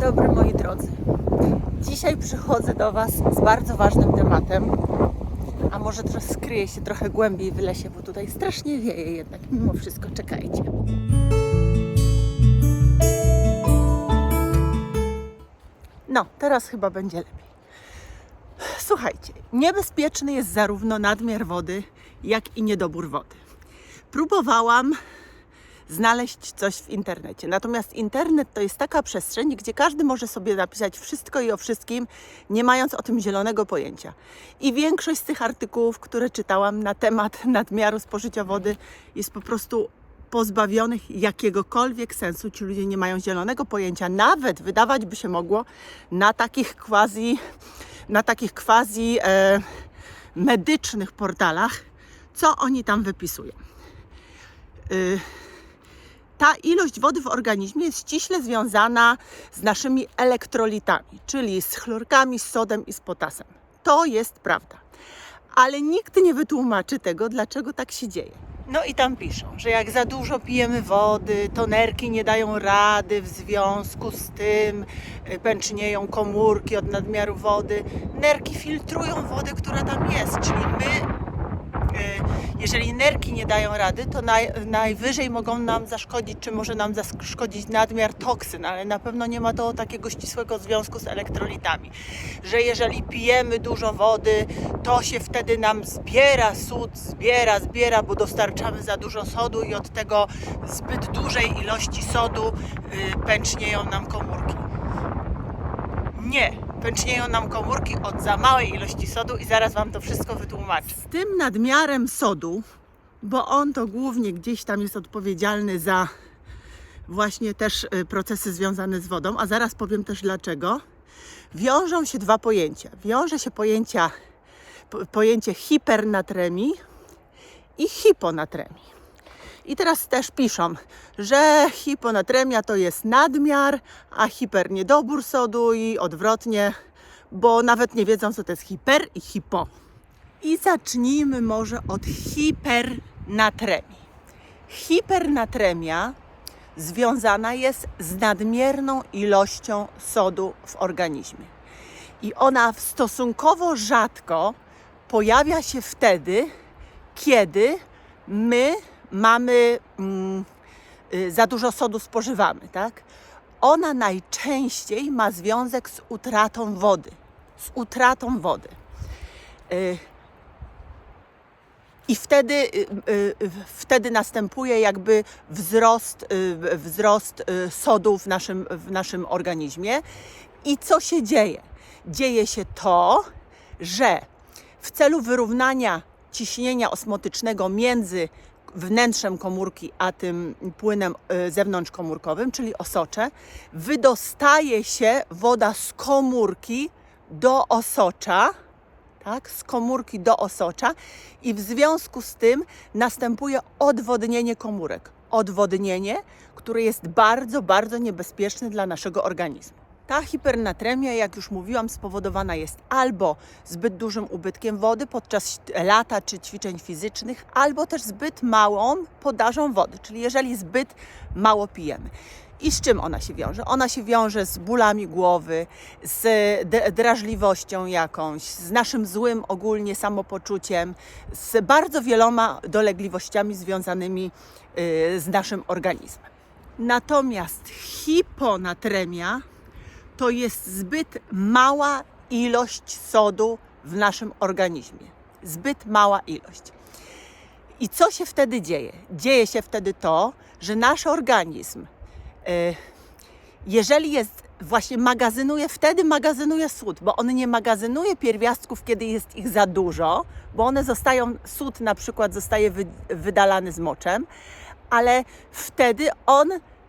dobry moi drodzy. Dzisiaj przychodzę do Was z bardzo ważnym tematem, a może to skryje się trochę głębiej w lesie, bo tutaj strasznie wieje jednak. Mimo wszystko czekajcie. No, teraz chyba będzie lepiej. Słuchajcie, niebezpieczny jest zarówno nadmiar wody, jak i niedobór wody. Próbowałam znaleźć coś w internecie. Natomiast internet to jest taka przestrzeń, gdzie każdy może sobie napisać wszystko i o wszystkim, nie mając o tym zielonego pojęcia. I większość z tych artykułów, które czytałam na temat nadmiaru spożycia wody, jest po prostu pozbawionych jakiegokolwiek sensu. Ci ludzie nie mają zielonego pojęcia. Nawet wydawać by się mogło na takich quasi, na takich quasi e, medycznych portalach, co oni tam wypisują. Y, ta ilość wody w organizmie jest ściśle związana z naszymi elektrolitami, czyli z chlorkami, z sodem i z potasem. To jest prawda. Ale nikt nie wytłumaczy tego, dlaczego tak się dzieje. No i tam piszą, że jak za dużo pijemy wody, to nerki nie dają rady w związku z tym, y, pęcznieją komórki od nadmiaru wody. Nerki filtrują wodę, która tam jest, czyli my jeżeli nerki nie dają rady, to naj, najwyżej mogą nam zaszkodzić, czy może nam zaszkodzić nadmiar toksyn, ale na pewno nie ma to takiego ścisłego związku z elektrolitami. Że jeżeli pijemy dużo wody, to się wtedy nam zbiera sód, zbiera, zbiera, bo dostarczamy za dużo sodu i od tego zbyt dużej ilości sodu yy, pęcznieją nam komórki. Nie, pęcznieją nam komórki od za małej ilości sodu i zaraz Wam to wszystko wytłumaczę. Z tym nadmiarem sodu, bo on to głównie gdzieś tam jest odpowiedzialny za właśnie też y, procesy związane z wodą, a zaraz powiem też dlaczego, wiążą się dwa pojęcia. Wiąże się pojęcia, po- pojęcie hipernatremii i hiponatremii. I teraz też piszą, że hiponatremia to jest nadmiar, a hiper niedobór sodu i odwrotnie, bo nawet nie wiedzą, co to jest hiper i hipo. I zacznijmy może od hipernatremii. Hipernatremia związana jest z nadmierną ilością sodu w organizmie. I ona stosunkowo rzadko pojawia się wtedy, kiedy my mamy mm, y, za dużo sodu spożywamy, tak? Ona najczęściej ma związek z utratą wody. Z utratą wody. Y, I wtedy, y, wtedy następuje jakby wzrost, wzrost sodu w naszym, w naszym organizmie. I co się dzieje? Dzieje się to, że w celu wyrównania ciśnienia osmotycznego między wnętrzem komórki a tym płynem y, zewnątrzkomórkowym, czyli osocze, wydostaje się woda z komórki do osocza, tak, z komórki do osocza i w związku z tym następuje odwodnienie komórek. Odwodnienie, które jest bardzo, bardzo niebezpieczne dla naszego organizmu. Ta hipernatremia, jak już mówiłam, spowodowana jest albo zbyt dużym ubytkiem wody podczas lata czy ćwiczeń fizycznych, albo też zbyt małą podażą wody, czyli jeżeli zbyt mało pijemy. I z czym ona się wiąże? Ona się wiąże z bólami głowy, z drażliwością jakąś, z naszym złym ogólnie samopoczuciem, z bardzo wieloma dolegliwościami związanymi yy, z naszym organizmem. Natomiast hiponatremia to jest zbyt mała ilość sodu w naszym organizmie. Zbyt mała ilość. I co się wtedy dzieje? Dzieje się wtedy to, że nasz organizm, e, jeżeli jest właśnie magazynuje, wtedy magazynuje sód, bo on nie magazynuje pierwiastków, kiedy jest ich za dużo, bo one zostają, sód na przykład zostaje wy, wydalany z moczem, ale wtedy on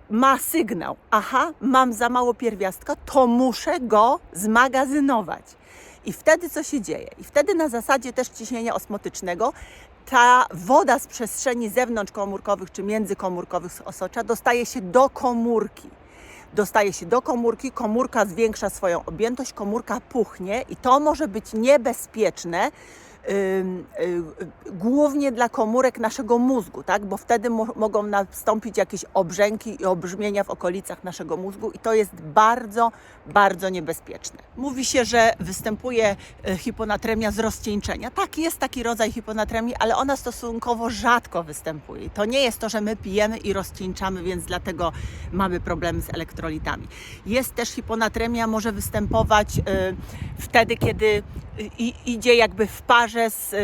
ma sygnał, aha, mam za mało pierwiastka, to muszę go zmagazynować. I wtedy co się dzieje? I wtedy na zasadzie też ciśnienia osmotycznego ta woda z przestrzeni zewnątrzkomórkowych czy międzykomórkowych z osocza dostaje się do komórki. Dostaje się do komórki, komórka zwiększa swoją objętość, komórka puchnie i to może być niebezpieczne głównie dla komórek naszego mózgu, tak? bo wtedy mo- mogą nastąpić jakieś obrzęki i obrzmienia w okolicach naszego mózgu i to jest bardzo, bardzo niebezpieczne. Mówi się, że występuje y, hiponatremia z rozcieńczenia. Tak, jest taki rodzaj hiponatremii, ale ona stosunkowo rzadko występuje. To nie jest to, że my pijemy i rozcieńczamy, więc dlatego mamy problemy z elektrolitami. Jest też hiponatremia, może występować y, wtedy, kiedy y, idzie jakby w parze z y,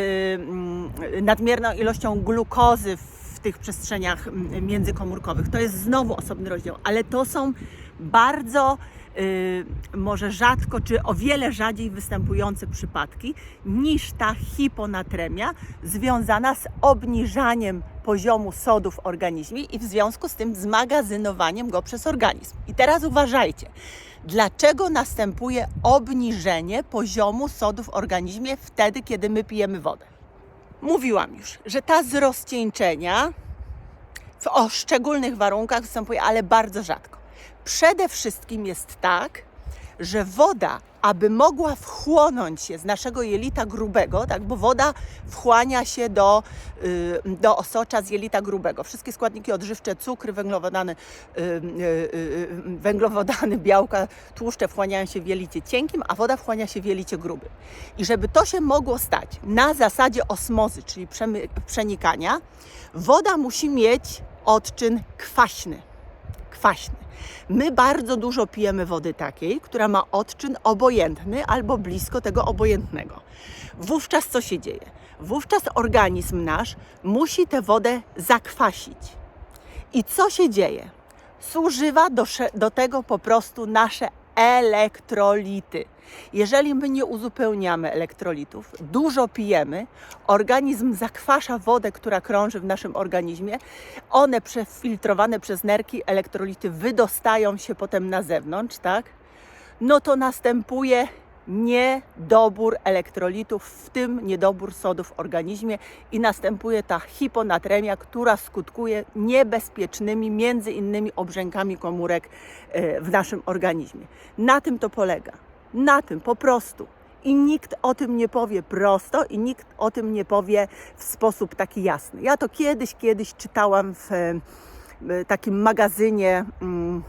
mm, nadmierną ilością glukozy tych przestrzeniach międzykomórkowych. To jest znowu osobny rozdział, ale to są bardzo y, może rzadko, czy o wiele rzadziej występujące przypadki niż ta hiponatremia związana z obniżaniem poziomu sodu w organizmie i w związku z tym zmagazynowaniem go przez organizm. I teraz uważajcie, dlaczego następuje obniżenie poziomu sodu w organizmie wtedy, kiedy my pijemy wodę? Mówiłam już, że ta z rozcieńczenia w o szczególnych warunkach występuje, ale bardzo rzadko. Przede wszystkim jest tak, że woda, aby mogła wchłonąć się z naszego jelita grubego, tak, bo woda wchłania się do, y, do osocza z jelita grubego. Wszystkie składniki odżywcze, cukry, węglowodany, y, y, węglowodany, białka, tłuszcze wchłaniają się w jelicie cienkim, a woda wchłania się w jelicie grubym. I żeby to się mogło stać na zasadzie osmozy, czyli przenikania, woda musi mieć odczyn kwaśny. Kwaśny. My bardzo dużo pijemy wody takiej, która ma odczyn obojętny albo blisko tego obojętnego. Wówczas co się dzieje? Wówczas organizm nasz musi tę wodę zakwasić. I co się dzieje? Zużywa do, do tego po prostu nasze elektrolity. Jeżeli my nie uzupełniamy elektrolitów, dużo pijemy, organizm zakwasza wodę, która krąży w naszym organizmie, one przefiltrowane przez nerki, elektrolity wydostają się potem na zewnątrz, tak? No to następuje niedobór elektrolitów, w tym niedobór sodu w organizmie i następuje ta hiponatremia, która skutkuje niebezpiecznymi, między innymi obrzękami komórek e, w naszym organizmie. Na tym to polega. Na tym po prostu. I nikt o tym nie powie prosto i nikt o tym nie powie w sposób taki jasny. Ja to kiedyś, kiedyś czytałam w e, takim magazynie mm,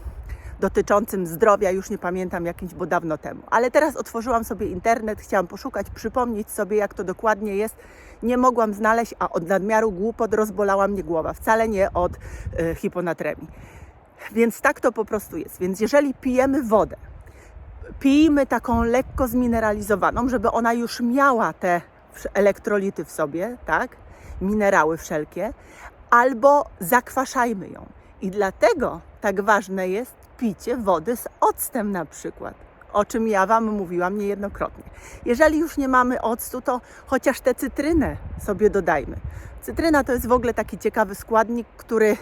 dotyczącym zdrowia, już nie pamiętam jakimś, bo dawno temu. Ale teraz otworzyłam sobie internet, chciałam poszukać, przypomnieć sobie, jak to dokładnie jest. Nie mogłam znaleźć, a od nadmiaru głupot rozbolała mnie głowa. Wcale nie od e, hiponatremii. Więc tak to po prostu jest. Więc jeżeli pijemy wodę, pijmy taką lekko zmineralizowaną, żeby ona już miała te elektrolity w sobie, tak? Minerały wszelkie, albo zakwaszajmy ją. I dlatego tak ważne jest picie wody z octem na przykład, o czym ja Wam mówiłam niejednokrotnie. Jeżeli już nie mamy octu, to chociaż tę cytrynę sobie dodajmy. Cytryna to jest w ogóle taki ciekawy składnik, który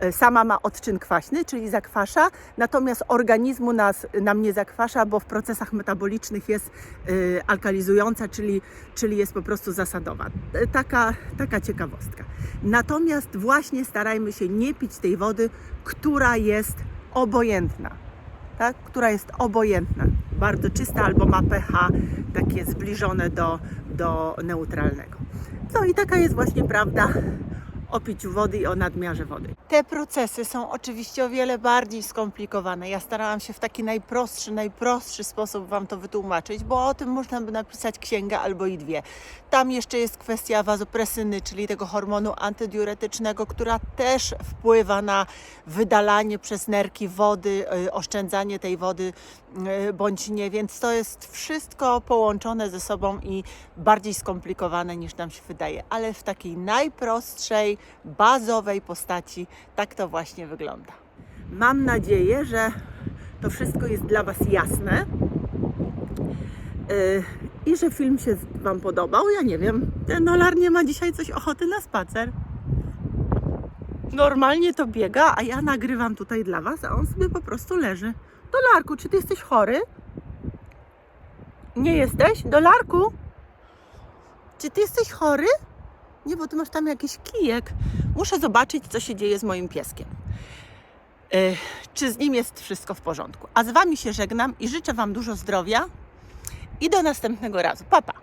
e, sama ma odczyn kwaśny, czyli zakwasza, natomiast organizmu nas, nam nie zakwasza, bo w procesach metabolicznych jest y, alkalizująca, czyli, czyli jest po prostu zasadowa. E, Taka, taka ciekawostka. Natomiast właśnie starajmy się nie pić tej wody, która jest obojętna. Tak? Która jest obojętna, bardzo czysta albo ma pH takie zbliżone do, do neutralnego. No i taka jest właśnie prawda o piciu wody i o nadmiarze wody. Te procesy są oczywiście o wiele bardziej skomplikowane. Ja starałam się w taki najprostszy, najprostszy sposób Wam to wytłumaczyć, bo o tym można by napisać księgę albo i dwie. Tam jeszcze jest kwestia wazopresyny, czyli tego hormonu antydiuretycznego, która też wpływa na wydalanie przez nerki wody, y, oszczędzanie tej wody y, bądź nie, więc to jest wszystko połączone ze sobą i bardziej skomplikowane niż nam się wydaje, ale w takiej najprostszej, bazowej postaci tak to właśnie wygląda. Mam nadzieję, że to wszystko jest dla Was jasne yy, i że film się Wam podobał. Ja nie wiem, ten Olar nie ma dzisiaj coś ochoty na spacer. Normalnie to biega, a ja nagrywam tutaj dla Was, a on sobie po prostu leży. Dolarku, czy Ty jesteś chory? Nie jesteś? Dolarku? Czy Ty jesteś chory? Nie, bo Ty masz tam jakiś kijek. Muszę zobaczyć, co się dzieje z moim pieskiem. Yy, czy z nim jest wszystko w porządku. A z Wami się żegnam i życzę Wam dużo zdrowia i do następnego razu. Papa. Pa.